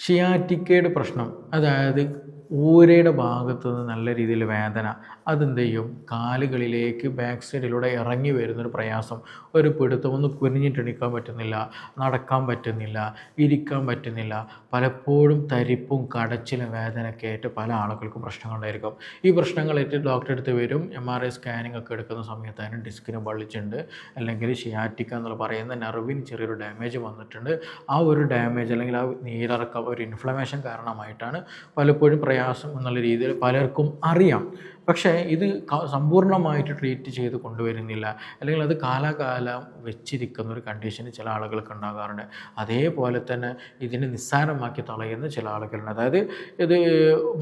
ഷിയാറ്റിക്കയുടെ പ്രശ്നം അതായത് ഊരയുടെ ഭാഗത്ത് നിന്ന് നല്ല രീതിയിൽ വേദന അതെന്ത് ചെയ്യും കാലുകളിലേക്ക് ബാക്ക് സൈഡിലൂടെ ഇറങ്ങി വരുന്നൊരു പ്രയാസം. ഒരു പിടുത്തം ഒന്ന് പറ്റുന്നില്ല നടക്കാൻ പറ്റുന്നില്ല ഇരിക്കാൻ പറ്റുന്നില്ല. പലപ്പോഴും തരിപ്പും കടച്ചിലും വേദനയൊക്കെ ആയിട്ട് പല ആളുകൾക്കും പ്രശ്നങ്ങളുണ്ടായിരിക്കും. ഈ പ്രശ്നങ്ങളായിട്ട് ഡോക്ടറെ അടുത്ത് വരും. എം ആർ ഐ സ്കാനിങ് ഒക്കെ എടുക്കുന്ന സമയത്ത് അതിന് ഡിസ്കിന് വള്ളിച്ചുണ്ട് അല്ലെങ്കിൽ ഷിയാറ്റിക്ക എന്നുള്ള പറയുന്ന നെർവിന് ചെറിയൊരു ഡാമേജ് വന്നിട്ടുണ്ട്. ആ ഒരു ഡാമേജ് അല്ലെങ്കിൽ ആ നീരിറക്കം ഒരു ഇൻഫ്ലമേഷൻ കാരണമായിട്ടാണ് പലപ്പോഴും പ്രയാസം എന്നുള്ള രീതിയിൽ പലർക്കും അറിയാം. പക്ഷേ ഇത് സമ്പൂർണമായിട്ട് ട്രീറ്റ് ചെയ്ത് കൊണ്ടുവരുന്നില്ല. അല്ലെങ്കിൽ അത് കാലാകാലം വെച്ചിരിക്കുന്ന ഒരു കണ്ടീഷന് ചില ആളുകൾക്ക് ഉണ്ടാകാറുണ്ട്. അതേപോലെ തന്നെ ഇതിനെ നിസ്സാരമാക്കി തളയുന്ന ചില ആളുകളുണ്ട്. അതായത് ഇത്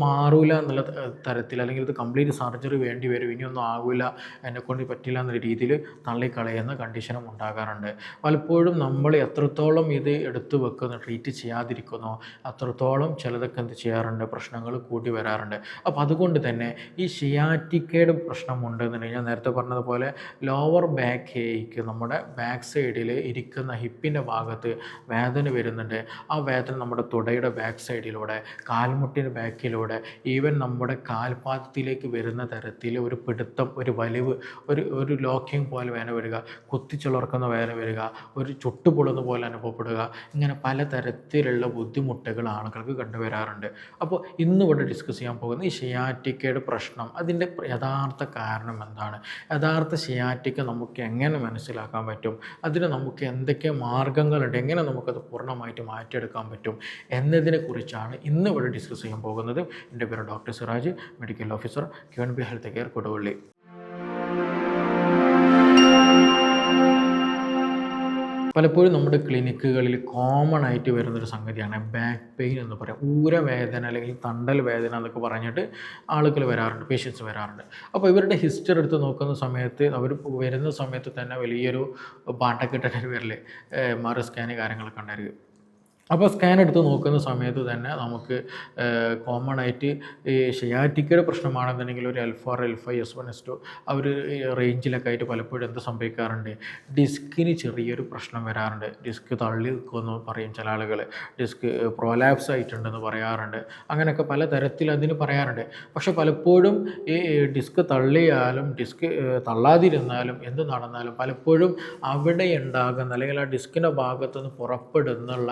മാറൂല എന്നുള്ള തരത്തിൽ അല്ലെങ്കിൽ ഇത് കംപ്ലീറ്റ് സർജറി വേണ്ടി വരും. ഇനിയൊന്നും ആകില്ല എന്നെക്കൊണ്ട് പറ്റില്ല എന്നുള്ള രീതിയിൽ തള്ളിക്കളയുന്ന കണ്ടീഷനും ഉണ്ടാകാറുണ്ട്. പലപ്പോഴും നമ്മൾ എത്രത്തോളം ഇത് എടുത്തു വെക്കുന്നു ട്രീറ്റ് ചെയ്യാതിരിക്കുന്നു അത്രത്തോളം ചിലതൊക്കെ എന്ത് ചെയ്യാറുണ്ട്? പ്രശ്നങ്ങൾ കൂടി വരാറുണ്ട്. അപ്പോൾ അതുകൊണ്ട് തന്നെ ഈ ഷിയാറ്റിക്കയുടെ പ്രശ്നമുണ്ട് എന്നുണ്ടെങ്കിൽ ഞാൻ നേരത്തെ പറഞ്ഞതുപോലെ ലോവർ ബാക്ക് ഏക്ക് നമ്മുടെ ബാക്ക് സൈഡിൽ ഇരിക്കുന്ന ഹിപ്പിന്റെ ഭാഗത്ത് വേദന വരുന്നുണ്ട്. ആ വേദന നമ്മുടെ തുടയുടെ ബാക്ക് സൈഡിലൂടെ കാൽമുട്ടിന്റെ ബാക്കിലൂടെ ഈവൻ നമ്മുടെ കാൽപാദത്തിലേക്ക് വരുന്ന തരത്തിൽ ഒരു പിടുത്തം ഒരു വലിവ് ഒരു ഒരു ലോക്കിങ് പോലെ വേദന വരിക കുത്തിച്ചുളർക്കുന്ന വേദന വരിക ഒരു ചുട്ടുപൊളുന്ന പോലെ അനുഭവപ്പെടുക ഇങ്ങനെ പലതരത്തിലുള്ള ബുദ്ധിമുട്ടുകൾ ആളുകൾക്ക് കണ്ടുവരാറുണ്ട്. അപ്പോൾ ഇന്ന് ഇവിടെ ഡിസ്കസ് ചെയ്യാൻ പോകുന്ന ഈ ഷിയാറ്റിക്കയുടെ പ്രശ്നം അതിന്റെ യഥാർത്ഥ കാരണം എന്താണ്? യഥാർത്ഥ ഷിയാറ്റിക്ക് നമുക്ക് എങ്ങനെ മനസ്സിലാക്കാൻ പറ്റും? അതിന് നമുക്ക് എന്തൊക്കെ മാർഗങ്ങളുണ്ട്? എങ്ങനെ നമുക്കത് പൂർണമായിട്ട് മാറ്റിയെടുക്കാൻ പറ്റും? എന്നതിനെക്കുറിച്ചാണ് ഇന്ന് ഇവിടെ ഡിസ്കസ് ചെയ്യാൻ പോകുന്നത്. എന്റെ പേര് doctor Siraj medical officer Q N B health care Koduvally. പലപ്പോഴും നമ്മുടെ ക്ലിനിക്കുകളിൽ കോമൺ ആയിട്ട് വരുന്നൊരു സംഗതിയാണ് ബാക്ക് പെയിൻ എന്ന് പറയാം. ഊരവേദന അല്ലെങ്കിൽ തണ്ടൽ വേദന എന്നൊക്കെ പറഞ്ഞിട്ട് ആളുകൾ വരാറുണ്ട് പേഷ്യൻസ് വരാറുണ്ട്. അപ്പോൾ ഇവരുടെ ഹിസ്റ്ററി എടുത്ത് നോക്കുന്ന സമയത്ത് അവർ വരുന്ന സമയത്ത് തന്നെ വലിയൊരു പാട്ടക്കെട്ടിട്ട് വരില്ലേ എം ആർ സ്കാന് കാര്യങ്ങളൊക്കെ ഉണ്ടായിരിക്കും. അപ്പോൾ സ്കാൻ എടുത്ത് നോക്കുന്ന സമയത്ത് തന്നെ നമുക്ക് കോമൺ ആയിട്ട് ഈ ഷിയാറ്റിക്കയുടെ പ്രശ്നമാണെന്നുണ്ടെങ്കിൽ ഒരു L four four L five S one S two അവർ റേഞ്ചിലൊക്കെ ആയിട്ട് പലപ്പോഴും എന്ത് സംഭവിക്കാറുണ്ട്? ഡിസ്കിന് ചെറിയൊരു പ്രശ്നം വരാറുണ്ട്. ഡിസ്ക് തള്ളി നിൽക്കുമെന്ന് പറയും ചില ആളുകൾ ഡിസ്ക് പ്രോലാപ്സ് ആയിട്ടുണ്ടെന്ന് പറയാറുണ്ട്. അങ്ങനെയൊക്കെ പല തരത്തിൽ അതിന് പറയാറുണ്ട്. പക്ഷെ പലപ്പോഴും ഈ ഡിസ്ക് തള്ളിയാലും ഡിസ്ക് തള്ളാതിരുന്നാലും എന്ത് നടന്നാലും പലപ്പോഴും അവിടെ ഉണ്ടാകുന്ന അല്ലെങ്കിൽ ആ ഡിസ്കിന്റെ ഭാഗത്തുനിന്ന് പുറപ്പെടുന്നുള്ള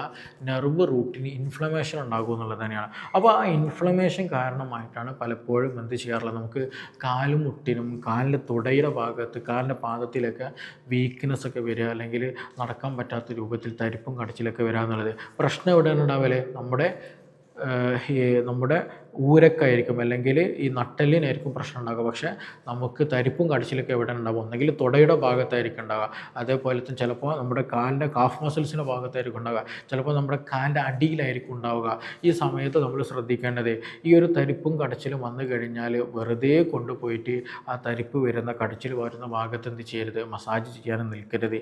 നെർവ് റൂട്ടിന് ഇൻഫ്ലമേഷൻ ഉണ്ടാകും എന്നുള്ളത് തന്നെയാണ്. അപ്പോൾ ആ ഇൻഫ്ലമേഷൻ കാരണമായിട്ടാണ് പലപ്പോഴും എന്ത് ചെയ്യാറുള്ളത്? നമുക്ക് കാലുമുട്ടിനും കാലിന്റെ തുടയുടെ ഭാഗത്ത് കാലിന്റെ പാദത്തിലൊക്കെ വീക്ക്നെസ് ഒക്കെ വരിക അല്ലെങ്കിൽ നടക്കാൻ പറ്റാത്ത രൂപത്തിൽ തരിപ്പും കടച്ചിലൊക്കെ വരിക എന്നുള്ളത്. പ്രശ്നം എവിടെയാണ് ഉണ്ടാവൽ? നമ്മുടെ നമ്മുടെ ഊരക്കായിരിക്കും. അല്ലെങ്കിൽ ഈ നട്ടലിനായിരിക്കും പ്രശ്നം ഉണ്ടാകുക പക്ഷേ നമുക്ക് തരിപ്പും കടിച്ചിലൊക്കെ എവിടെ ഉണ്ടാകും ഒന്നെങ്കിൽ തുടയുടെ ഭാഗത്തായിരിക്കും ഉണ്ടാകുക അതേപോലെ തന്നെ ചിലപ്പോൾ നമ്മുടെ കാലിന്റെ കാഫ് മസിൽസിന്റെ ഭാഗത്തായിരിക്കും ഉണ്ടാകുക ചിലപ്പോൾ നമ്മുടെ കാലിന്റെ അടിയിലായിരിക്കും ഉണ്ടാവുക. ഈ സമയത്ത് നമ്മൾ ശ്രദ്ധിക്കേണ്ടത് ഈ ഒരു തരിപ്പും കടച്ചിലും വന്നു കഴിഞ്ഞാൽ വെറുതെ കൊണ്ടുപോയിട്ട് ആ തരിപ്പ് വരുന്ന കടച്ചിൽ വരുന്ന ഭാഗത്ത് എന്ത് ചെയ്യരുത്? മസാജ് ചെയ്യാനും നിൽക്കരുത്.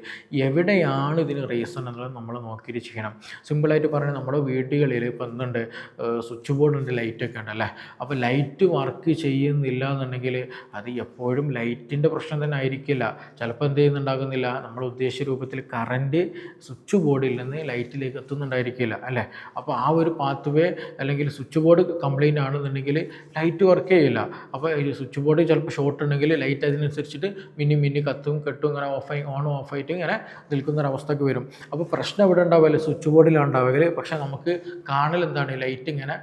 എവിടെയാണ് ഇതിന് റീസൺ എന്നുള്ളത് നമ്മൾ നോക്കിയിട്ട് ചെയ്യണം. സിമ്പിളായിട്ട് പറഞ്ഞാൽ നമ്മുടെ വീടുകളിൽ ഇപ്പം എന്തുണ്ട്? സ്വിച്ച് ബോർഡ് ഉണ്ട് ലൈറ്റൊക്കെ അല്ലേ അപ്പോൾ ലൈറ്റ് വർക്ക് ചെയ്യുന്നില്ല എന്നുണ്ടെങ്കിൽ അത് എപ്പോഴും ലൈറ്റിന്റെ പ്രശ്നം തന്നെ ആയിരിക്കില്ല. ചിലപ്പോൾ എന്ത് ചെയ്യുന്നുണ്ടാകുന്നില്ല? നമ്മൾ ഉദ്ദേശിച്ച രൂപത്തിൽ കറന്റ് സ്വിച്ച് ബോർഡിൽ നിന്ന് ലൈറ്റിലേക്ക് എത്തുന്നുണ്ടായിരിക്കില്ല അല്ലേ? അപ്പോൾ ആ ഒരു പാത്ത് വേ അല്ലെങ്കിൽ സ്വിച്ച് ബോർഡ് കംപ്ലൈന്റ് ആണെന്നുണ്ടെങ്കിൽ ലൈറ്റ് വർക്ക് ചെയ്യില്ല. അപ്പോൾ ഈ സ്വിച്ച് ബോർഡ് ചിലപ്പോൾ ഷോർട്ട് ഉണ്ടെങ്കിൽ ലൈറ്റ് അതിനനുസരിച്ചിട്ട് മിന്നി മിന്നി കത്തും കെട്ടും ഇങ്ങനെ ഓഫായി ഓൺ ഓഫായിട്ട് ഇങ്ങനെ നിൽക്കുന്ന ഒരു അവസ്ഥക്ക് വരും. അപ്പോൾ പ്രശ്നം എവിടെ ഉണ്ടാവില്ല സ്വിച്ച് ബോർഡിലാണ് ഉണ്ടാവുക പക്ഷേ നമുക്ക് കാണൽ എന്താണ്? ലൈറ്റ് ഇങ്ങനെ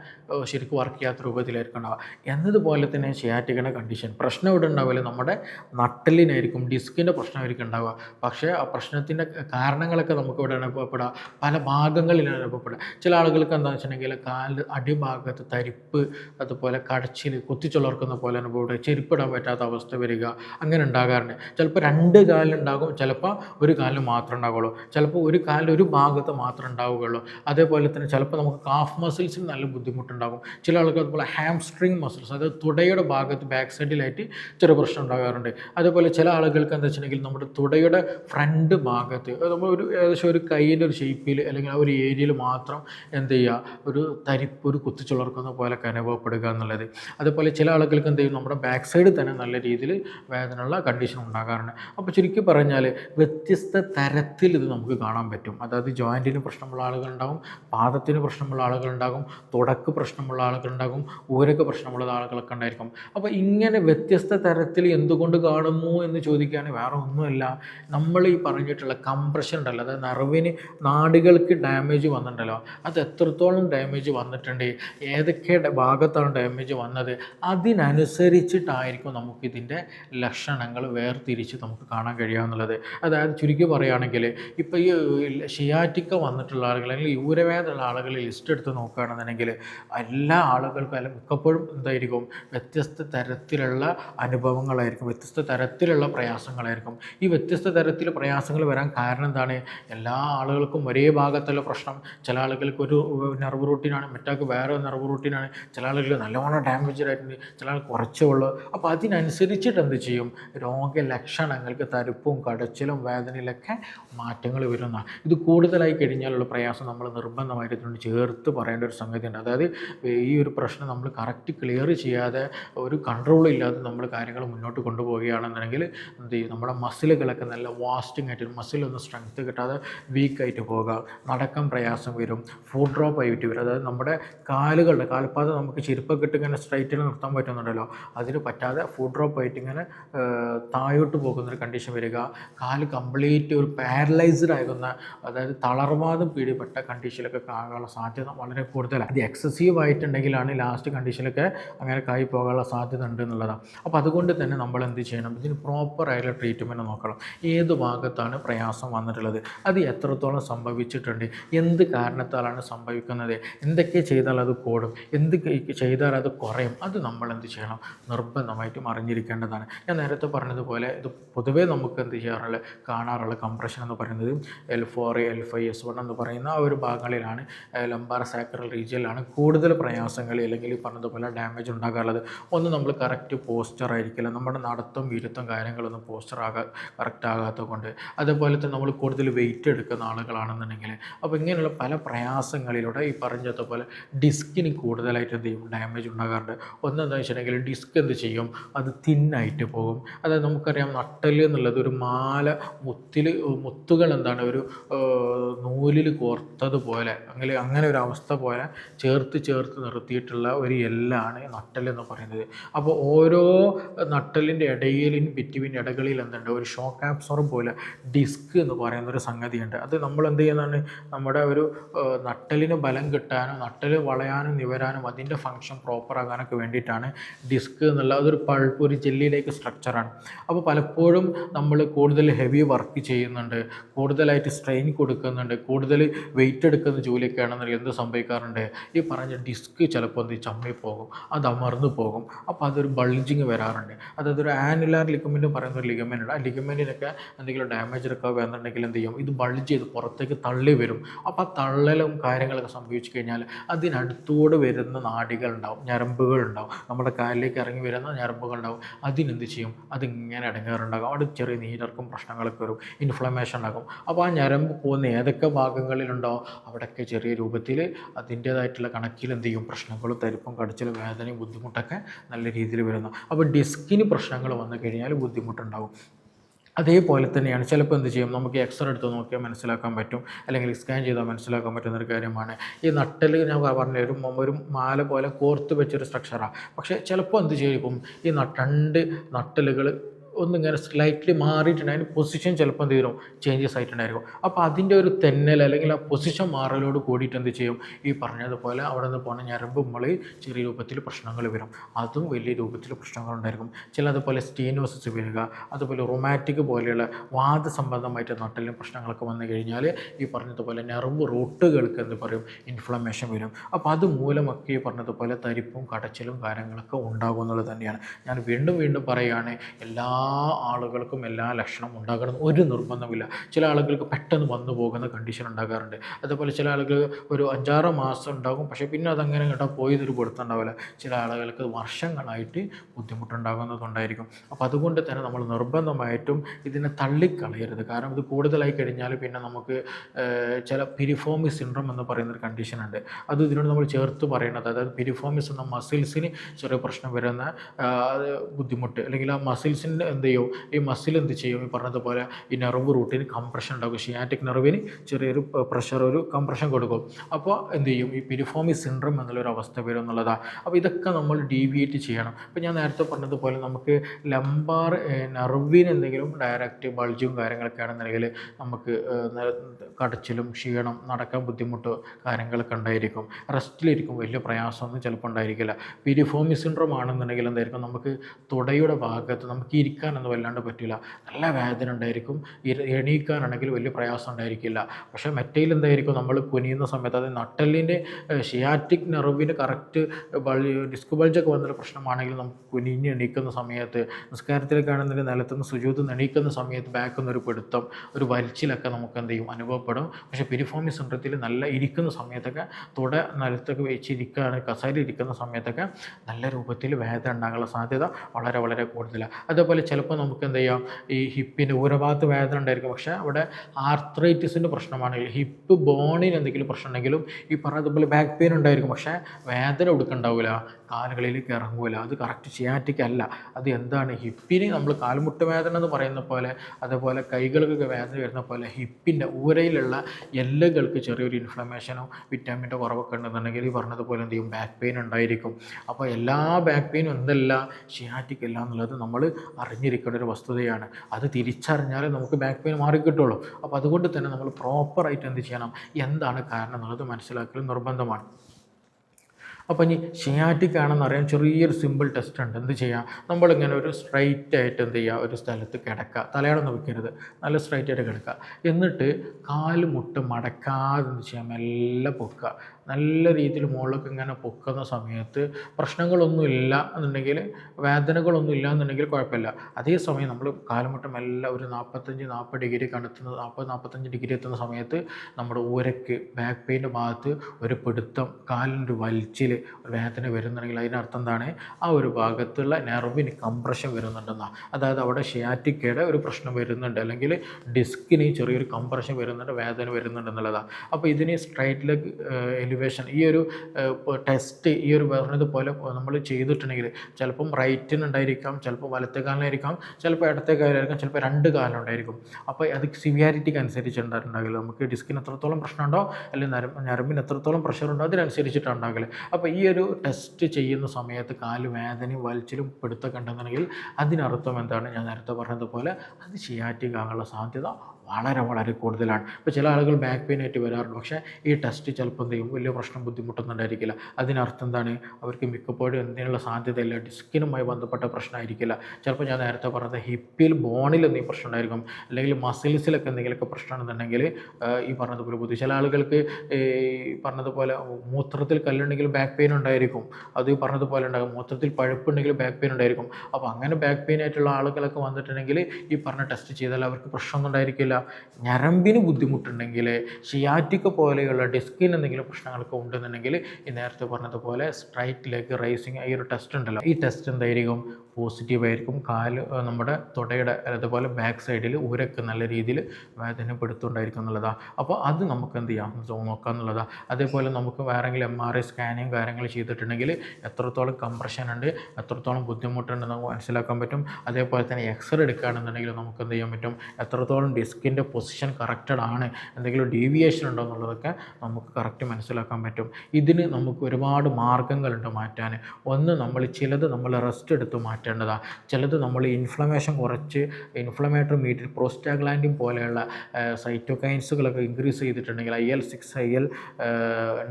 ശരിക്കും വർക്ക് ചെയ്യാത്ത രൂപത്തിലായിരിക്കും ഉണ്ടാവുക എന്നതുപോലെ തന്നെ ഷിയാറ്റിക്കിന്റെ കണ്ടീഷൻ പ്രശ്നം ഇവിടെ ഉണ്ടാവില്ല. നമ്മുടെ നട്ടലിനായിരിക്കും ഡിസ്കിന്റെ പ്രശ്നമായിരിക്കും ഉണ്ടാവുക. പക്ഷേ ആ പ്രശ്നത്തിന്റെ കാരണങ്ങളൊക്കെ നമുക്ക് ഇവിടെ അനുഭവപ്പെടുക. പല ഭാഗങ്ങളിലാണ് അനുഭവപ്പെടുക. ചില ആളുകൾക്ക് എന്താണെന്ന് വെച്ചിട്ടുണ്ടെങ്കിൽ കാൽ അടിഭാഗത്ത് തരിപ്പ് അതുപോലെ കടച്ചിൽ കുത്തിച്ചുളർക്കുന്ന പോലെ അനുഭവപ്പെടുക. ചെരുപ്പിടാൻ പറ്റാത്ത അവസ്ഥ വരിക. അങ്ങനെ ഉണ്ടാകാറുണ്ട്. ചിലപ്പോൾ രണ്ട് കാലിലുണ്ടാകും. ചിലപ്പോൾ ഒരു കാലിൽ മാത്രം ഉണ്ടാവുകയുള്ളൂ. ചിലപ്പോൾ ഒരു കാലിൽ ഒരു ഭാഗത്ത് മാത്രം ഉണ്ടാവുകയുള്ളൂ. അതേപോലെ തന്നെ ചിലപ്പോൾ നമുക്ക് കാഫ് മസിൽസിന് നല്ല ബുദ്ധിമുട്ടുണ്ടാകും. ചില ആൾക്ക് അതുപോലെ ഹാംസ്ട്രിങ് മസിൽസ് അതായത് തുടയുടെ ഭാഗത്ത് ബാക്ക് സൈഡിലായിട്ട് ചെറിയ പ്രശ്നം ഉണ്ടാകാറുണ്ട്. അതേപോലെ ചില ആളുകൾക്ക് എന്താ വെച്ചിട്ടുണ്ടെങ്കിൽ നമ്മുടെ തുടയുടെ ഫ്രണ്ട് ഭാഗത്ത് നമ്മൾ ഒരു ഏകദേശം ഒരു കൈയിന്റെ ഒരു ഷേപ്പിൽ അല്ലെങ്കിൽ ആ ഒരു ഏരിയയിൽ മാത്രം എന്ത് ചെയ്യുക ഒരു തരിപ്പ് ഒരു കുത്തിച്ചുളർക്കുന്ന പോലൊക്കെ അനുഭവപ്പെടുക എന്നുള്ളത്. അതുപോലെ ചില ആളുകൾക്ക് എന്ത് ചെയ്യും നമ്മുടെ ബാക്ക് സൈഡ് തന്നെ നല്ല രീതിയിൽ വേദനയുള്ള കണ്ടീഷൻ ഉണ്ടാകാറുണ്ട്. അപ്പോൾ ചുരുക്കി പറഞ്ഞാൽ വ്യത്യസ്ത തരത്തിൽ ഇത് നമുക്ക് കാണാൻ പറ്റും. അതായത് ജോയിന്റിന് പ്രശ്നമുള്ള ആളുകളുണ്ടാകും പാദത്തിന് പ്രശ്നമുള്ള ആളുകളുണ്ടാകും തുടക്ക് പ്രശ്നമുള്ള ആളുകളുണ്ടാകും ഊരക്ക് പ്രശ്നമുള്ള ആളുകളൊക്കെ ഉണ്ടായിരിക്കും. അപ്പോൾ ഇങ്ങനെ വ്യത്യസ്ത തരത്തിൽ എന്തുകൊണ്ട് കാണുന്നു എന്ന് ചോദിക്കാൻ വേറെ ഒന്നുമില്ല. നമ്മൾ ഈ പറഞ്ഞിട്ടുള്ള കംപ്രഷൻ ഉണ്ടല്ലോ. അതായത് നെർവിന് നാടുകൾക്ക് ഡാമേജ് വന്നിട്ടുണ്ടല്ലോ. അത് എത്രത്തോളം ഡാമേജ് വന്നിട്ടുണ്ട്? ഏതൊക്കെ ഭാഗത്താണ് ഡാമേജ് വന്നത്? അതിനനുസരിച്ചിട്ടായിരിക്കും നമുക്കിതിന്റെ ലക്ഷണങ്ങൾ വേർതിരിച്ച് നമുക്ക് കാണാൻ കഴിയാമെന്നുള്ളത് അതായത് ചുരുക്കി പറയുകയാണെങ്കിൽ ഇപ്പോൾ ഈ ഷിയാറ്റിക്ക വന്നിട്ടുള്ള ആളുകൾ അല്ലെങ്കിൽ യൂരവേദ ആളുകൾ ലിസ്റ്റ് എടുത്ത് നോക്കുകയാണെന്നുണ്ടെങ്കിൽ എല്ലാ ആളുകൾക്കും പല മിക്കപ്പോഴും എന്തായിരിക്കും? വ്യത്യസ്ത തരത്തിലുള്ള അനുഭവങ്ങളായിരിക്കും വ്യത്യസ്ത തരത്തിലുള്ള പ്രയാസങ്ങളായിരിക്കും. ഈ വ്യത്യസ്ത തരത്തിൽ പ്രയാസങ്ങൾ വരാൻ കാരണം എന്താണ്? എല്ലാ ആളുകൾക്കും ഒരേ ഭാഗത്തുള്ള പ്രശ്നം. ചില ആളുകൾക്ക് ഒരു നെർവ് റൂട്ടീനാണ് മറ്റാൾക്ക് വേറെ നെർവ് റൂട്ടീനാണ് ചില ആളുകൾ നല്ലവണ്ണം ഡാമേജ് ആയിട്ടുണ്ട് ചില ആൾ കുറച്ചേ ഉള്ളൂ. അപ്പോൾ അതിനനുസരിച്ചിട്ട് എന്ത് ചെയ്യും? രോഗലക്ഷണങ്ങൾക്ക് തരുപ്പും കടച്ചിലും വേദനയിലൊക്കെ മാറ്റങ്ങൾ വരുന്ന ഇത് കൂടുതലായി കഴിഞ്ഞാലുള്ള പ്രയാസം നമ്മൾ നിർബന്ധമായിട്ട് ചേർത്ത് പറയേണ്ട ഒരു സംഗതിയുണ്ട് അതായത് ഈ ഒരു പ്രശ്നം നമ്മൾ കറക്റ്റ് ക്ലിയർ ചെയ്യാതെ ഒരു കൺട്രോൾ ഇല്ലാതെ നമ്മൾ കാര്യങ്ങൾ മുന്നോട്ട് കൊണ്ടുപോവുകയാണെന്നുണ്ടെങ്കിൽ എന്ത് ചെയ്യും? നമ്മുടെ മസിലുകളൊക്കെ നല്ല വാസ്റ്റിംഗ് ആയിട്ട് മസിലൊന്ന് സ്ട്രെങ്ത്ത് കിട്ടാതെ വീക്കായിട്ട് പോകുക നടക്കാൻ പ്രയാസം വരും. ഫുഡ് ഡ്രോപ്പ് ആയിട്ട് വരും. അതായത് നമ്മുടെ കാലുകളുടെ കാൽപാദം നമുക്ക് ചെരുപ്പൊക്കെ ഇട്ട് ഇങ്ങനെ സ്ട്രൈറ്റിൽ നിർത്താൻ പറ്റുന്നുണ്ടല്ലോ. അതിന് പറ്റാതെ ഫുഡ് ഡ്രോപ്പ് ആയിട്ട് ഇങ്ങനെ താഴോട്ട് പോകുന്നൊരു കണ്ടീഷൻ വരിക. കാൽ കംപ്ലീറ്റ് ഒരു പാരലൈസ്ഡ് ആകുന്ന അതായത് തളർവാദം പിടിപെട്ട കണ്ടീഷനിലൊക്കെ കാണാനുള്ള സാധ്യത വളരെ കൂടുതലാണ്. അത് എക്സസീവ് ആയിട്ടുണ്ടെങ്കിലാണ് ലാസ്റ്റ് കണ്ടീഷനിലൊക്കെ അങ്ങനെ കായി പോകാനുള്ള സാധ്യത ഉണ്ട് എന്നുള്ളതാണ് അപ്പോൾ അതുകൊണ്ട് തന്നെ നമ്മൾ എന്ത് ചെയ്യണം? ഇതിന് പ്രോപ്പർ ആയിട്ടുള്ള ട്രീറ്റ്മെന്റ് നോക്കണം. ഏത് ഭാഗത്താണ് പ്രയാസം വന്നിട്ടുള്ളത്? അത് എത്രത്തോളം സംഭവിച്ചിട്ടുണ്ട്? എന്ത് കാരണത്താലാണ് സംഭവിക്കുന്നത്? എന്തൊക്കെ ചെയ്താൽ അത് കൂടും? എന്ത് ചെയ്താൽ അത് കുറയും? അത് നമ്മൾ എന്ത് ചെയ്യണം? നിർബന്ധമായിട്ടും അറിഞ്ഞിരിക്കേണ്ടതാണ്. ഞാൻ നേരത്തെ പറഞ്ഞതുപോലെ ഇത് പൊതുവേ നമുക്ക് എന്ത് ചെയ്യാറുള്ള കാണാറുള്ള കംപ്രഷൻ എന്ന് പറയുന്നത് L four L five S one എന്ന് പറയുന്ന ആ ഒരു ഭാഗങ്ങളിലാണ് ലംബാർ സാക്രൽ റീജിയനിലാണ് കൂടുതൽ പ്രയാസങ്ങൾ അല്ലെങ്കിൽ ഈ പറഞ്ഞതുപോലെ ഡാമേജ് ഉണ്ടാകാറുള്ളത് ഒന്ന് നമ്മൾ കറക്റ്റ് പോസ്റ്റർ ആയിരിക്കില്ല. നമ്മുടെ നടത്തം ഇരുത്തം കാര്യങ്ങളൊന്നും പോസ്റ്റർ ആകാ കറക്റ്റ് ആകാത്തത് കൊണ്ട്. അതുപോലെ തന്നെ നമ്മൾ കൂടുതൽ വെയിറ്റ് എടുക്കുന്ന ആളുകളാണെന്നുണ്ടെങ്കിൽ അപ്പോൾ ഇങ്ങനെയുള്ള പല പ്രയാസങ്ങളിലൂടെ ഈ പറഞ്ഞതുപോലെ ഡിസ്കിന് കൂടുതലായിട്ട് എന്ത് ചെയ്യും? ഡാമേജ് ഉണ്ടാകാറുണ്ട്. ഒന്നെന്താ വെച്ചിട്ടുണ്ടെങ്കിൽ ഡിസ്ക് എന്ത് ചെയ്യും? അത് തിന്നായിട്ട് പോകും. അതായത് നമുക്കറിയാം നട്ടൽ എന്നുള്ളത് ഒരു മാല മുത്തിൽ മുത്തുകൾ എന്താണ് ഒരു നൂലിൽ കോർത്തതുപോലെ അങ്ങനെ അങ്ങനെ ഒരു അവസ്ഥ പോലെ ചേർത്ത് ചേർത്ത് നിർത്തിയിട്ടുള്ള ഒരു എല്ലാണ് നട്ടൽ എന്ന് പറയുന്നത്. അപ്പോൾ ഓരോ നട്ടലിന്റെ ഇടയിൽ ബിറ്റ്വീൻ ഇടകളിൽ എന്തുണ്ട്? ഒരു ഷോക്ക് ആബ്സോർബ് പോലെ ഡിസ്ക് എന്ന് പറയുന്ന ഒരു സംഗതിയുണ്ട്. അത് നമ്മൾ എന്ത് ചെയ്യുന്നതാണ്? നമ്മുടെ ഒരു നട്ടലിന് ബലം കിട്ടാനും നട്ടൽ വളയാനും നിവരാനും അതിന്റെ ഫങ്ഷൻ പ്രോപ്പർ ആകാനൊക്കെ വേണ്ടിയിട്ടാണ് ഡിസ്ക് എന്നുള്ള അതൊരു പൾപ്പ് ഒരു ജെല്ലിയിലേക്ക് സ്ട്രക്ചറാണ് അപ്പോൾ പലപ്പോഴും നമ്മൾ കൂടുതൽ ഹെവി വർക്ക് ചെയ്യുന്നുണ്ട്. കൂടുതലായിട്ട് സ്ട്രെയിൻ കൊടുക്കുന്നുണ്ട്. കൂടുതൽ വെയിറ്റ് എടുക്കുന്ന ജോലിയൊക്കെ ആണെന്നുണ്ടെങ്കിൽ എന്ത് സംഭവിക്കാറുണ്ട്? ഈ പറഞ്ഞ ഡിസ്ക് ചിലപ്പോൾ എന്ത് ചമ്മി പോകും അത് അമർന്നു പോകും. അപ്പോൾ അതൊരു ബൾജിങ് വരാറുണ്ട്. അതായത് ഒരു ആനുലാർ ലിഗമെന്റ് പറയുന്ന ഒരു ലിഗമെന്റ് ഉണ്ട്. ആ ലിഗമെന്റിനൊക്കെ എന്തെങ്കിലും ഡാമേജ് ഒക്കെ വന്നിട്ടുണ്ടെങ്കിൽ എന്ത് ചെയ്യും? ഇത് ബൾജ് ചെയ്ത് പുറത്തേക്ക് തള്ളി വരും. അപ്പോൾ ആ തള്ളലും കാര്യങ്ങളൊക്കെ സംഭവിച്ചു കഴിഞ്ഞാൽ അതിനടുത്തോട് വരുന്ന ഞരമ്പുകൾ ഉണ്ടാവും. നമ്മുടെ കാലിലേക്ക് ഇറങ്ങി വരുന്ന ഞരമ്പുകൾ ഉണ്ടാവും. അതിനെന്ത് ചെയ്യും? അതിങ്ങനെ അടങ്ങാറുണ്ടാകും. അവിടെ ചെറിയ നീരർക്കും പ്രശ്നങ്ങളൊക്കെ വരും. ഇൻഫ്ലമേഷൻ ഉണ്ടാകും. അപ്പോൾ ആ ഞരമ്പ് പോകുന്ന ഏതൊക്കെ ഭാഗങ്ങളിലുണ്ടോ അവിടെയൊക്കെ ചെറിയ രൂപത്തിൽ അതിന്റേതായിട്ടുള്ള കണക്കിൽ എന്ത് ചെയ്യും? തരിപ്പും കടിച്ചിലും വേദനയും ബുദ്ധിമുട്ടൊക്കെ നല്ല രീതിയിൽ വരുന്നു. അപ്പോൾ ഡിസ്കിന് പ്രശ്നങ്ങൾ വന്നു കഴിഞ്ഞാൽ ബുദ്ധിമുട്ടുണ്ടാകും അതേപോലെ തന്നെയാണ് ചിലപ്പോൾ എന്ത് ചെയ്യും? നമുക്ക് എക്സ്റേ എടുത്ത് നോക്കിയാൽ മനസ്സിലാക്കാൻ പറ്റും. അല്ലെങ്കിൽ സ്കാൻ ചെയ്താൽ മനസ്സിലാക്കാൻ പറ്റുന്ന ഒരു കാര്യമാണ്. ഈ നട്ടൽ ഞാൻ പറഞ്ഞ ഒരു ഒരു മാല പോലെ കോർത്ത് വെച്ചൊരു സ്ട്രക്ചറാണ് പക്ഷേ ചിലപ്പോൾ എന്ത് ചെയ്യും? ഈ രണ്ട് നട്ടലുകൾ ഒന്നിങ്ങനെ സ്ലൈറ്റ്ലി മാറിയിട്ടുണ്ട് അതിന് പൊസിഷൻ ചിലപ്പോൾ എന്ത് ചെയ്യും? ചേഞ്ചസ് ആയിട്ടുണ്ടായിരിക്കും. അപ്പോൾ അതിന്റെ ഒരു തെന്നൽ അല്ലെങ്കിൽ ആ പൊസിഷൻ മാറലോട് കൂടിയിട്ട് എന്ത് ചെയ്യും? ഈ പറഞ്ഞതുപോലെ അവിടെ നിന്ന് പോകുന്ന ഞരമ്പ് മുകളിൽ ചെറിയ രൂപത്തിൽ പ്രശ്നങ്ങൾ വരും. അതും വലിയ രൂപത്തിൽ പ്രശ്നങ്ങൾ ഉണ്ടായിരിക്കും. ചില അതുപോലെ സ്റ്റീനോസിസ് വരിക അതുപോലെ റൊമാറ്റിക് പോലെയുള്ള വാദ സംബന്ധമായിട്ട് നട്ടലിന് പ്രശ്നങ്ങളൊക്കെ വന്നു കഴിഞ്ഞാൽ ഈ പറഞ്ഞതുപോലെ ഞരമ്പ് റൂട്ടുകൾക്ക് എന്ത് പറയും? ഇൻഫ്ലമേഷൻ വരും. അപ്പോൾ അത് മൂലമൊക്കെ ഈ പറഞ്ഞതുപോലെ തരിപ്പും കടച്ചിലും കാര്യങ്ങളൊക്കെ ഉണ്ടാകും എന്നുള്ളത് തന്നെയാണ്. ഞാൻ വീണ്ടും വീണ്ടും പറയുകയാണ് എല്ലാ ആളുകൾക്കും എല്ലാ ലക്ഷണം ഉണ്ടാകണം. ഒരു നിർബന്ധമില്ല ചില ആളുകൾക്ക് പെട്ടെന്ന് വന്നു പോകുന്ന കണ്ടീഷൻ ഉണ്ടാകാറുണ്ട്. അതേപോലെ ചില ആളുകൾ ഒരു അഞ്ചാറ് മാസം ഉണ്ടാകും. പക്ഷേ പിന്നെ അതങ്ങനെ കേട്ടോ പോയി ഇതൊരു കൊടുത്തുണ്ടാവില്ല ചില ആളുകൾക്ക് വർഷങ്ങളായിട്ട് ബുദ്ധിമുട്ടുണ്ടാകുന്നതുണ്ടായിരിക്കും അപ്പോൾ അതുകൊണ്ട് തന്നെ നമ്മൾ നിർബന്ധമായിട്ടും ഇതിനെ തള്ളിക്കളയരുത്. കാരണം ഇത് കൂടുതലായി കഴിഞ്ഞാൽ പിന്നെ നമുക്ക് ചില പിരിഫോമി സിൻഡ്രം എന്ന് പറയുന്ന ഒരു കണ്ടീഷൻ ഉണ്ട്. അത് ഇതിനോട് നമ്മൾ ചേർത്ത് പറയുന്നത് അതായത് പിരിഫോമിസ് എന്ന മസിൽസിന് ചെറിയ പ്രശ്നം വരുന്ന ബുദ്ധിമുട്ട്. അല്ലെങ്കിൽ ആ മസിൽസിന്റെ എന്ത് ചെയ്യും? ഈ മസിൽ എന്ത് ചെയ്യും? ഈ പറഞ്ഞതുപോലെ ഈ നെർവ് റൂട്ടിന് കംപ്രഷൻ ഉണ്ടാകും ഷിയാറ്റിക് നെർവിന് ചെറിയൊരു പ്രഷർ ഒരു കംപ്രഷൻ കൊടുക്കും. അപ്പോൾ എന്ത് ചെയ്യും? ഈ പിരിഫോമി സിൻഡ്രം എന്നുള്ളൊരു അവസ്ഥ വരും എന്നുള്ളതാണ് അപ്പോൾ ഇതൊക്കെ നമ്മൾ ഡീവിയേറ്റ് ചെയ്യണം. അപ്പോൾ ഞാൻ നേരത്തെ പറഞ്ഞതുപോലെ നമുക്ക് ലംബാർ നെർവിന് എന്തെങ്കിലും ഡയറക്റ്റ് ബൾജും കാര്യങ്ങളൊക്കെ ആണെന്നുണ്ടെങ്കിൽ നമുക്ക് കടച്ചിലും ക്ഷീണം നടക്കാൻ ബുദ്ധിമുട്ട് കാര്യങ്ങളൊക്കെ ഉണ്ടായിരിക്കും. റെസ്റ്റിലിരിക്കും വലിയ പ്രയാസമൊന്നും ചിലപ്പോൾ ഉണ്ടായിരിക്കില്ല. പിരിഫോമി സിൻഡ്രോം ആണെന്നുണ്ടെങ്കിൽ എന്തായിരിക്കും? നമുക്ക് തുടയുടെ ഭാഗത്ത് നമുക്ക് ഇരിക്കാനൊന്നും വല്ലാണ്ട് പറ്റില്ല. നല്ല വേദന ഉണ്ടായിരിക്കും. എണീക്കാനാണെങ്കിൽ വലിയ പ്രയാസം ഉണ്ടായിരിക്കില്ല. പക്ഷേ മെറ്റയിൽ എന്തായിരിക്കും? നമ്മൾ കുനിയുന്ന സമയത്ത് അത് നട്ടലിന്റെ ഷിയാറ്റിക് നെർവിന് കറക്റ്റ് ബൾജ് ഡിസ്ക് ബൾജൊക്കെ വന്നൊരു പ്രശ്നമാണെങ്കിൽ നമുക്ക് കുനിഞ്ഞ് എണീക്കുന്ന സമയത്ത് നിസ്കാരത്തിലേക്കാണെന്നുണ്ടെങ്കിൽ നിലത്തുനിന്ന് സുജൂത്ത് എണീക്കുന്ന സമയത്ത് ബാക്കിൽ നിന്നൊരു പിടുത്തം ഒരു വലിച്ചിലൊക്കെ നമുക്ക് എന്ത് ചെയ്യും? അനുഭവപ്പെടും. പക്ഷേ പിരിഫോമി സെൻട്രത്തിൽ നല്ല ഇരിക്കുന്ന സമയത്തൊക്കെ തുട നിലത്തൊക്കെ വെച്ചിരിക്കുകയാണ് കസേര ഇരിക്കുന്ന സമയത്തൊക്കെ നല്ല രൂപത്തിൽ വേദന ഉണ്ടാകാനുള്ള സാധ്യത വളരെ വളരെ കൂടുതലാണ്. അതേപോലെ ചിലപ്പോൾ നമുക്ക് എന്ത് ചെയ്യാം? ഈ ഹിപ്പിന്റെ ഊരഭാഗത്ത് വേദന ഉണ്ടായിരിക്കും. പക്ഷേ അവിടെ ആർത്രൈറ്റിസിന്റെ പ്രശ്നമാണെങ്കിൽ ഹിപ്പ് ബോണിന് എന്തെങ്കിലും പ്രശ്നം ഉണ്ടെങ്കിലും ഈ പറഞ്ഞതുപോലെ ബാക്ക് പെയിൻ ഉണ്ടായിരിക്കും. പക്ഷേ വേദന കൊടുക്കണ്ടാവില്ല കാലുകളിലേക്ക് ഇറങ്ങൂല അത് കറക്റ്റ് ചെയ്യാറ്റിക് അല്ല. അത് എന്താണ്? ഹിപ്പിന് നമ്മൾ കാൽമുട്ട് വേദന എന്ന് പറയുന്ന പോലെ അതേപോലെ കൈകൾക്കൊക്കെ വേദന വരുന്ന പോലെ ഹിപ്പിന്റെ ഊരയിലുള്ള എല്ലുകൾക്ക് ചെറിയൊരു ഇൻഫ്ലമേഷനോ വിറ്റാമിന്റെ കുറവൊക്കെ ഉണ്ടെന്നുണ്ടെങ്കിൽ ഈ പറഞ്ഞതുപോലെ എന്ത് ചെയ്യും? ബാക്ക് പെയിൻ ഉണ്ടായിരിക്കും. അപ്പോൾ എല്ലാ ബാക്ക് പെയിനും എന്തല്ല? ഷിയാറ്റിക് അല്ല എന്നുള്ളത് നമ്മൾ അറിഞ്ഞിരിക്കേണ്ട ഒരു വസ്തുതയാണ്. അത് തിരിച്ചറിഞ്ഞാലേ നമുക്ക് ബാക്ക് പെയിൻ മാറിക്കിട്ടുള്ളൂ അപ്പോൾ അതുകൊണ്ട് തന്നെ നമ്മൾ പ്രോപ്പറായിട്ട് എന്ത് ചെയ്യണം? എന്താണ് കാരണം എന്നുള്ളത് മനസ്സിലാക്കൽ നിർബന്ധമാണ്. അപ്പോൾ ഇനി ഷിയാറ്റിക് ആണെന്ന് അറിയാൻ ചെറിയൊരു സിമ്പിൾ ടെസ്റ്റ് ഉണ്ട്. എന്ത് ചെയ്യുക നമ്മളിങ്ങനെ ഒരു സ്ട്രൈറ്റ് ആയിട്ട് എന്ത് ചെയ്യുക ഒരു സ്ഥലത്ത് കിടക്കുക തലയോടൊന്നും വെക്കരുത്. നല്ല സ്ട്രൈറ്റ് ആയിട്ട് കിടക്കുക എന്നിട്ട് കാൽ മുട്ട് മടക്കാതെ എന്ത് ചെയ്യാം? മെല്ലെ പൊക്കുക. നല്ല രീതിയിൽ മുകളിലേക്ക് ഇങ്ങനെ പൊക്കുന്ന സമയത്ത് പ്രശ്നങ്ങളൊന്നും ഇല്ല എന്നുണ്ടെങ്കിൽ വേദനകളൊന്നും ഇല്ല എന്നുണ്ടെങ്കിൽ കുഴപ്പമില്ല. അതേസമയം നമ്മൾ കാലമുട്ടം എല്ലാം ഒരു നാൽപ്പത്തഞ്ച് നാൽപ്പത് ഡിഗ്രി കണ്ടെത്തുന്ന നാൽപ്പത് നാൽപ്പത്തഞ്ച് ഡിഗ്രി എത്തുന്ന സമയത്ത് നമ്മുടെ ഊരക്ക് ബാക്ക് പെയിന്റെ ഭാഗത്ത് ഒരു പിടുത്തം കാലിന്റെ വലിച്ചിൽ ഒരു വേദന വരുന്നുണ്ടെങ്കിൽ അതിനർത്ഥം എന്താണ്? ആ ഒരു ഭാഗത്തുള്ള നെർവിന് കംപ്രഷൻ വരുന്നുണ്ടെന്നാണ് അതായത് അവിടെ ഷിയാറ്റിക്കയുടെ ഒരു പ്രശ്നം വരുന്നുണ്ട്. അല്ലെങ്കിൽ ഡിസ്കിന് ചെറിയൊരു കംപ്രഷൻ വരുന്നുണ്ട് വേദന വരുന്നുണ്ട് എന്നുള്ളതാണ് അപ്പോൾ ഇതിന് സ്ട്രൈറ്റ് ലെഗ് എലിവേഷൻ ഈ ഒരു ടെസ്റ്റ് ഈ ഒരു പറഞ്ഞത് പോലെ നമ്മൾ ചെയ്തിട്ടുണ്ടെങ്കിൽ ചിലപ്പം റൈറ്റിന് ഉണ്ടായിരിക്കാം ചിലപ്പോൾ വലത്തെ കാലിനായിരിക്കാം ചിലപ്പോൾ ഇടത്തെ കാലിലായിരിക്കാം ചിലപ്പോൾ രണ്ട് കാലുണ്ടായിരിക്കും അപ്പോൾ അത് സിവിയാരിറ്റിക്ക് അനുസരിച്ച് ഉണ്ടാകില്ല നമുക്ക് ഡിസ്കിന് എത്രത്തോളം പ്രശ്നമുണ്ടോ അല്ലെങ്കിൽ നരമ്പ് ഞരമ്പിന് എത്രത്തോളം പ്രഷർ ഉണ്ടോ അതിനനുസരിച്ചിട്ടാണ് അപ്പോൾ ഈ ഒരു ടെസ്റ്റ് ചെയ്യുന്ന സമയത്ത് കാൽ വേദനയും വലിച്ചിലും പിടുത്തൊക്കെ ഉണ്ടെന്നുണ്ടെങ്കിൽ അതിനർത്ഥം എന്താണ്? ഞാൻ നേരത്തെ പറഞ്ഞതുപോലെ അത് സിയാറ്റിക് സാധ്യത വളരെ വളരെ കൂടുതലാണ്. ഇപ്പോൾ ചില ആളുകൾ ബാക്ക് പെയിൻ ആയിട്ട് വരാറുണ്ട്. പക്ഷേ ഈ ടെസ്റ്റ് ചിലപ്പോൾ എന്ത് വലിയ പ്രശ്നം ബുദ്ധിമുട്ടൊന്നുണ്ടായിരിക്കില്ല. അതിനർത്ഥം എന്താണ്? അവർക്ക് മിക്കപ്പോഴും എന്തിനുള്ള സാധ്യതയില്ല. ഡിസ്കിനുമായി ബന്ധപ്പെട്ട പ്രശ്നമായിരിക്കില്ല. ചിലപ്പോൾ ഞാൻ നേരത്തെ പറഞ്ഞത് ഹിപ്പിൽ ബോണിൽ എന്തെങ്കിലും പ്രശ്നം ഉണ്ടായിരിക്കും അല്ലെങ്കിൽ മസിൽസിലൊക്കെ എന്തെങ്കിലുമൊക്കെ പ്രശ്നമാണെന്നുണ്ടെങ്കിൽ ഈ പറഞ്ഞതുപോലെ ബുദ്ധി ചില ആളുകൾക്ക് ഈ പറഞ്ഞതുപോലെ മൂത്രത്തിൽ കല്ലുണ്ടെങ്കിൽ ബാക്ക് പെയിൻ ഉണ്ടായിരിക്കും. അത് പറഞ്ഞതുപോലെ ഉണ്ടാകും. മൂത്രത്തിൽ പഴുപ്പുണ്ടെങ്കിൽ ബാക്ക് പെയിൻ ഉണ്ടായിരിക്കും. അപ്പോൾ അങ്ങനെ ബാക്ക് പെയിൻ ആയിട്ടുള്ള ആളുകളൊക്കെ വന്നിട്ടുണ്ടെങ്കിൽ ഈ പറഞ്ഞ ടെസ്റ്റ് ചെയ്താൽ അവർക്ക് പ്രശ്നമൊന്നും ഉണ്ടായിരിക്കില്ല. ഞരമ്പിന് ബുദ്ധിമുട്ടുണ്ടെങ്കിൽ ഷിയാറ്റിക് പോലെയുള്ള ഡിസ്കിന് എന്തെങ്കിലും പ്രശ്നങ്ങളൊക്കെ ഉണ്ടെന്നുണ്ടെങ്കിൽ ഈ നേരത്തെ പറഞ്ഞതുപോലെ സ്ട്രൈറ്റ് ലെഗ് റൈസിങ് ഈ ഒരു ടെസ്റ്റ് ഉണ്ടല്ലോ. ഈ ടെസ്റ്റ് എന്തായിരിക്കും? പോസിറ്റീവ് ആയിരിക്കും കാൽ നമ്മുടെ തുടയുടെ അതുപോലെ ബാക്ക് സൈഡിൽ ഊരൊക്കെ നല്ല രീതിയിൽ വേദനപ്പെടുത്തുണ്ടായിരിക്കും എന്നുള്ളതാണ് അപ്പോൾ അത് നമുക്ക് എന്ത് ചെയ്യാം? നോക്കാം എന്നുള്ളതാണ് അതേപോലെ നമുക്ക് വേറെങ്കിലും എം ആർ ഐ സ്കാനിങ് കാര്യങ്ങൾ ചെയ്തിട്ടുണ്ടെങ്കിൽ എത്രത്തോളം കംപ്രഷൻ ഉണ്ട് എത്രത്തോളം ബുദ്ധിമുട്ടുണ്ട് നമുക്ക് മനസ്സിലാക്കാൻ പറ്റും. അതേപോലെ തന്നെ എക്സ്റേ എടുക്കുകയാണെന്നുണ്ടെങ്കിൽ നമുക്ക് എന്ത് ചെയ്യാൻ പറ്റും? എത്രത്തോളം ഡിസ്കിന്റെ പൊസിഷൻ കറക്റ്റഡ് ആണ് എന്തെങ്കിലും ഡീവിയേഷൻ ഉണ്ടോ എന്നുള്ളതൊക്കെ നമുക്ക് കറക്റ്റ് മനസ്സിലാക്കാൻ പറ്റും. ഇതിന് നമുക്ക് ഒരുപാട് മാർഗങ്ങളുണ്ട് മാറ്റാൻ. ഒന്ന് നമ്മൾ ചിലത് നമ്മൾ റെസ്റ്റ് എടുത്ത് മാറ്റേണ്ടതാണ് ചിലത് നമ്മൾ ഇൻഫ്ലമേഷൻ കുറച്ച് ഇൻഫ്ലമേറ്ററി മീറ്റിൽ പ്രോസ്റ്റാഗ്ലാൻഡിൻ പോലെയുള്ള സൈറ്റോകൈൻസുകളൊക്കെ ഇൻക്രീസ് ചെയ്തിട്ടുണ്ടെങ്കിൽ I L six I L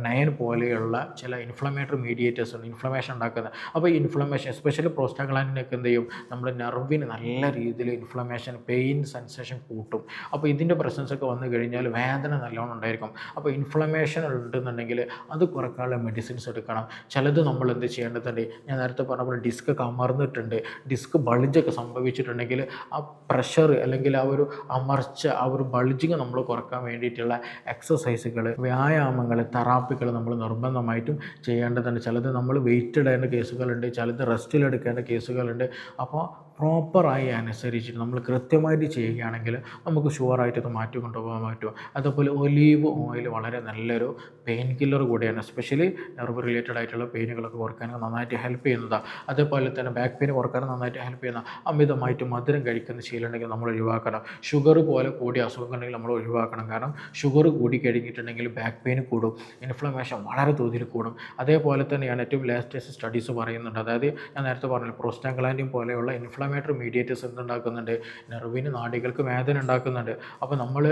nine പോലെയുള്ള ചില ഇൻഫ്ലമേറ്ററി മീഡിയേറ്റേഴ്സ് ഉണ്ട് ഇൻഫ്ലമേഷൻ ഉണ്ടാക്കുന്നത്. അപ്പോൾ ഈ ഇൻഫ്ലമേഷൻ എസ്പെഷ്യലി പ്രോസ്റ്റാഗ്ലാൻഡിനൊക്കെ എന്ത് ചെയ്യും നമ്മുടെ നെർവിന് നല്ല രീതിയിൽ ഇൻഫ്ലമേഷൻ പെയിൻ സെൻസേഷൻ കൂട്ടും. അപ്പോൾ ഇതിന്റെ പ്രസൻസ് ഒക്കെ വന്നു കഴിഞ്ഞാൽ വേദന നല്ലോണം ഉണ്ടായിരിക്കും. അപ്പോൾ ഇൻഫ്ലമേഷൻ ഉണ്ടെന്നുണ്ടെങ്കിൽ അത് കുറക്കാനുള്ള മെഡിസിൻസ് എടുക്കണം. ചിലത് നമ്മൾ എന്ത് ചെയ്യേണ്ടതുണ്ട്? ഞാൻ നേരത്തെ പറഞ്ഞ പോലെ ഡിസ്ക് ഒക്കെ അമർന്നിട്ടുണ്ട് വന്നിട്ടുണ്ട് ഡിസ്ക് ബൾജൊക്കെ സംഭവിച്ചിട്ടുണ്ടെങ്കിൽ ആ പ്രഷർ അല്ലെങ്കിൽ ആ ഒരു അമർച്ച ആ ഒരു ബൾജിങ് നമ്മൾ കുറയ്ക്കാൻ വേണ്ടിയിട്ടുള്ള എക്സസൈസുകൾ വ്യായാമങ്ങൾ തെറാപ്പികൾ നമ്മൾ നിർബന്ധമായിട്ടും ചെയ്യേണ്ടതുണ്ട്. ചിലത് നമ്മൾ വെയിറ്റ് ഇടേണ്ട കേസുകളുണ്ട് ചിലത് റെസ്റ്റിലെടുക്കേണ്ട കേസുകളുണ്ട് അപ്പോൾ പ്രോപ്പറായി അനുസരിച്ചിട്ട് നമ്മൾ കൃത്യമായിട്ട് ചെയ്യുകയാണെങ്കിൽ നമുക്ക് ഷുവറായിട്ട് ഇത് മാറ്റി കൊണ്ടുപോകാൻ പറ്റും. അതുപോലെ ഒലീവ് ഓയിൽ വളരെ നല്ലൊരു പെയിൻ കില്ലർ കൂടിയാണ്. എസ്പെഷ്യലി നെർവ് റിലേറ്റഡ് ആയിട്ടുള്ള പെയിനുകളൊക്കെ കുറയ്ക്കാൻ നന്നായിട്ട് ഹെൽപ്പ് ചെയ്യുന്നതാണ് അതേപോലെ തന്നെ ബാക്ക് പെയിൻ കുറയ്ക്കാൻ നന്നായിട്ട് ഹെൽപ്പ് ചെയ്യുന്ന അമിതമായിട്ട് മധുരം കഴിക്കുന്ന ശീലമുണ്ടെങ്കിൽ നമ്മൾ ഒഴിവാക്കണം. ഷുഗർ പോലെ കൂടിയ അസുഖങ്ങളുണ്ടെങ്കിൽ നമ്മൾ ഒഴിവാക്കണം. കാരണം ഷുഗർ കൂടി കഴിഞ്ഞിട്ടുണ്ടെങ്കിൽ ബാക്ക് പെയിൻ കൂടും. ഇൻഫ്ലമേഷൻ വളരെ തോതിൽ കൂടും. അതേപോലെ തന്നെയാണ് ഏറ്റവും ലേറ്റസ്റ്റ് സ്റ്റഡീസ് പറയുന്നുണ്ട്. അതായത് ഞാൻ നേരത്തെ പറഞ്ഞു പ്രോസ്റ്റാഗ്ലാൻഡിയും പോലെയുള്ള ഇൻഫ്ലമേറ്ററി മീഡിയേറ്റേഴ്സ് എന്തുണ്ടാക്കുന്നുണ്ട് നെർവിന് നാടികൾക്ക് വേദന ഉണ്ടാക്കുന്നുണ്ട്. അപ്പോൾ നമ്മൾ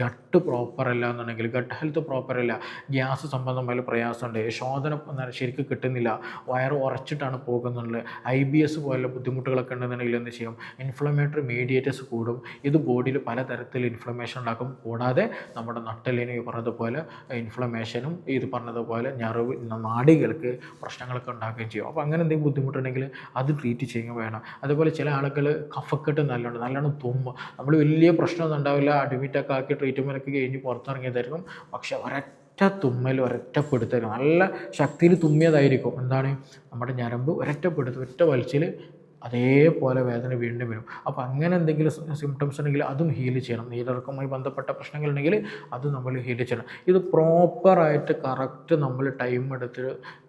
ഗട്ട് പ്രോപ്പർ അല്ല എന്നുണ്ടെങ്കിൽ ഗട്ട് ഹെൽത്ത് പ്രോപ്പർ അല്ല ഗ്യാസ് സംബന്ധമായ പ്രയാസമുണ്ട്. ശോധന ശരിക്കും കിട്ടുന്നില്ല. വയറ് ഉറച്ചിട്ടാണ് പോകുന്നുള്ളത് ഐ ബി എസ് പോലുള്ള ബുദ്ധിമുട്ടുകളൊക്കെ ഉണ്ടെന്നുണ്ടെങ്കിൽ എന്ത് ചെയ്യും? ഇൻഫ്ലമേറ്ററി മീഡിയേറ്റേഴ്സ് കൂടും. ഇത് ബോഡിയിൽ പലതരത്തിൽ ഇൻഫ്ലമേഷൻ ഉണ്ടാക്കും. കൂടാതെ നമ്മുടെ നട്ടലിന് ഈ പറഞ്ഞതുപോലെ ഇൻഫ്ലമേഷനും ഇത് പറഞ്ഞതുപോലെ ഞറവ് നാടികൾക്ക് പ്രശ്നങ്ങളൊക്കെ ഉണ്ടാക്കുകയും ചെയ്യും. അപ്പോൾ അങ്ങനെ എന്തെങ്കിലും ബുദ്ധിമുട്ടുണ്ടെങ്കിൽ അത് ട്രീറ്റ് ചെയ്യുക വേണം. അതുപോലെ ചില ആളുകൾ കഫക്കെട്ട് നല്ലോണം നല്ലോണം തുമ്മ. നമ്മൾ വലിയ പ്രശ്നമൊന്നും ഉണ്ടാവില്ല. അഡ്മിറ്റൊക്കെ ആക്കി ട്രീറ്റ്മെന്റ് ഒക്കെ കഴിഞ്ഞ് പുറത്തിറങ്ങിയതായിരിക്കും. പക്ഷെ ഒരൊറ്റ തുമ്മൽ ഒരൊറ്റപ്പെടുത്തരും നല്ല ശക്തിയിൽ തുമ്മിയതായിരിക്കും. എന്താണ്? നമ്മുടെ ഞരമ്പ് ഒരൊറ്റപ്പെടുത്ത് ഒറ്റ വലിച്ചിൽ അതേപോലെ വേദന വീണ്ടും വരും. അപ്പോൾ അങ്ങനെ എന്തെങ്കിലും സിംറ്റംസ് ഉണ്ടെങ്കിൽ അതും ഹീൽ ചെയ്യണം. നീരിറക്കവുമായി ബന്ധപ്പെട്ട പ്രശ്നങ്ങൾ ഉണ്ടെങ്കിൽ അത് നമ്മൾ ഹീൽ ചെയ്യണം. ഇത് പ്രോപ്പറായിട്ട് കറക്റ്റ് നമ്മൾ ടൈം എടുത്ത്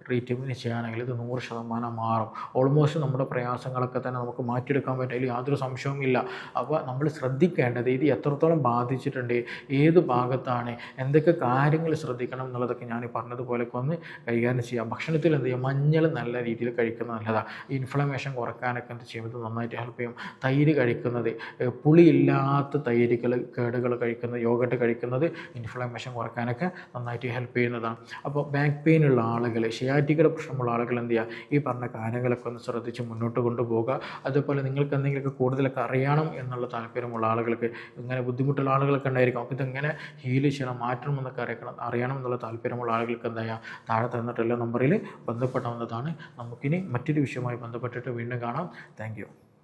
ട്രീറ്റ്മെന്റ് ചെയ്യുകയാണെങ്കിൽ ഇത് നൂറ് ശതമാനം മാറും. ഓൾമോസ്റ്റ് നമ്മുടെ പ്രയാസങ്ങളൊക്കെ തന്നെ നമുക്ക് മാറ്റിയെടുക്കാൻ പറ്റും. അതിൽ യാതൊരു സംശയവും ഇല്ല. അപ്പോൾ നമ്മൾ ശ്രദ്ധിക്കേണ്ടത് ഇത് എത്രത്തോളം ബാധിച്ചിട്ടുണ്ട് ഏത് ഭാഗത്താണ് എന്തൊക്കെ കാര്യങ്ങൾ ശ്രദ്ധിക്കണം എന്നുള്ളതൊക്കെ ഞാൻ ഈ പറഞ്ഞതുപോലെയൊക്കെ ഒന്ന് കൈകാര്യം ചെയ്യാം. ഭക്ഷണത്തിൽ എന്ത് ചെയ്യുക മഞ്ഞൾ നല്ല രീതിയിൽ കഴിക്കുന്നത് നല്ലതാണ്. ഇൻഫ്ലമേഷൻ കുറക്കാനൊക്കെ എന്ത് ചെയ്യുന്നത് നന്നായിട്ട് ഹെൽപ്പ് ചെയ്യും. തൈര് കഴിക്കുന്നത് പുളിയില്ലാത്ത തൈരുകൾ കേടുകൾ കഴിക്കുന്നത് യോഗട്ട് കഴിക്കുന്നത് ഇൻഫ്ലമേഷൻ കുറക്കാനൊക്കെ നന്നായിട്ട് ഹെൽപ്പ് ചെയ്യുന്നതാണ്. അപ്പോൾ ബാക്ക് പെയിൻ ഉള്ള ആളുകൾ ഷിയാറ്റിക്കയുടെ പ്രശ്നമുള്ള ആളുകൾ എന്ത് ചെയ്യുക ഈ പറഞ്ഞ കാര്യങ്ങളൊക്കെ ഒന്ന് ശ്രദ്ധിച്ച് മുന്നോട്ട് കൊണ്ടുപോകുക അതുപോലെ നിങ്ങൾക്ക് എന്തെങ്കിലുമൊക്കെ കൂടുതലൊക്കെ അറിയണം എന്നുള്ള താല്പര്യമുള്ള ആളുകൾക്ക് ഇങ്ങനെ ബുദ്ധിമുട്ടുള്ള ആളുകളൊക്കെ ഉണ്ടായിരിക്കും. അപ്പോൾ ഇതെങ്ങനെ ഹീൽ ചെയ്യണം മാറ്റണം എന്നൊക്കെ അറിയണം അറിയണം എന്നുള്ള താല്പര്യമുള്ള ആളുകൾക്ക് എന്താ ചെയ്യുക താഴെ തന്നിട്ടുള്ള നമ്പറിൽ ബന്ധപ്പെടാവുന്നതാണ് നമുക്കിനി മറ്റൊരു വിഷയവുമായി ബന്ധപ്പെട്ടിട്ട് വീണ്ടും കാണാം. താങ്ക്